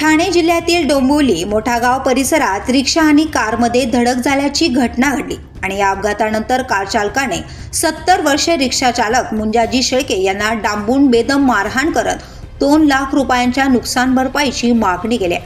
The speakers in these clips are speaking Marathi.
ठाणे जिल्ह्यातील डोंबिवली मोठागाव परिसरात रिक्षा आणि कारमध्ये धडक झाल्याची घटना घडली आणि या अपघातानंतर कार चालकाने सत्तर वर्षे रिक्षा चालक मुंजाजी शेळके यांना डांबून बेदम मारहाण करत दोन लाख रुपयांच्या नुकसान भरपाईची मागणी केली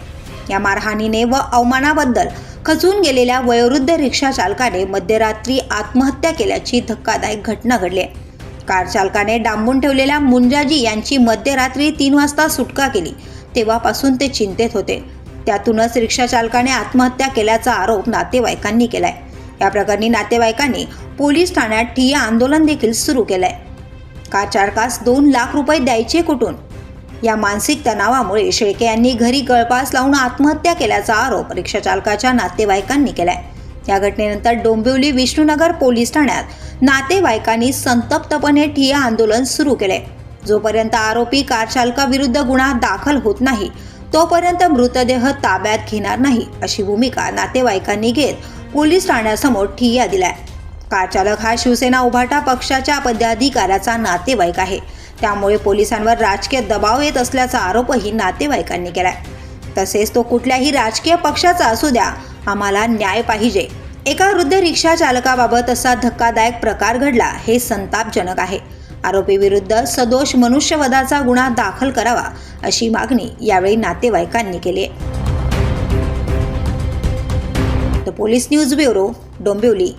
या मारहाणीने व अवमानाबद्दल खचून गेलेल्या वयोवृद्ध रिक्षा चालकाने मध्यरात्री आत्महत्या केल्याची धक्कादायक घटना घडली आहे. कार चालकाने डांबून ठेवलेल्या मुंजाजी यांची मध्यरात्री तीन वाजता सुटका केली. तेव्हापासून ते चिंतेत होते. त्यातूनच रिक्षा चालकाने आत्महत्या केल्याचा आरोप नातेवाईकांनी केलाय. या प्रकरणी नातेवाईकांनी पोलीस ठाण्यात ठिय्या आंदोलन देखील सुरू केलंय. कार चालकास दोन लाख रुपये द्यायचे कुठून? या मानसिक तणावामुळे शेळके यांनी घरी गळपास लावून आत्महत्या केल्याचा आरोप रिक्षा चालकाच्या नातेवाईकांनी केलाय. या घटनेनंतर डोंबिवली विष्णुनगर पोलीस ठाण्यात नातेवाईकांनी संतप्तपणे ठिय्या आंदोलन सुरू केले जोपर्यंत आरोपी कारचालकाविरुद्ध गुन्हा दाखल होत नाही तोपर्यंत मृतदेह ताब्यात घेणार नाही अशी भूमिका नातेवाईकांनी घेत पोलीस ठाण्यासमोर ठिय्या दिलाय. कारचालक हा शिवसेना उभाटा पक्षाच्या पदाधिकाऱ्याचा नातेवाईक आहे. त्यामुळे पोलिसांवर राजकीय दबाव येत असल्याचा आरोपही नातेवाईकांनी केलाय. तसेच तो कुठल्याही राजकीय पक्षाचा असू द्या आम्हाला न्याय पाहिजे. एका वृद्ध रिक्षा चालकाबाबत असा धक्कादायक प्रकार घडला हे संतापजनक आहे. आरोपीविरुद्ध सदोष मनुष्यवधाचा गुन्हा दाखल करावा अशी मागणी यावेळी नातेवाईकांनी केली आहे. The police news bureau Dombivli.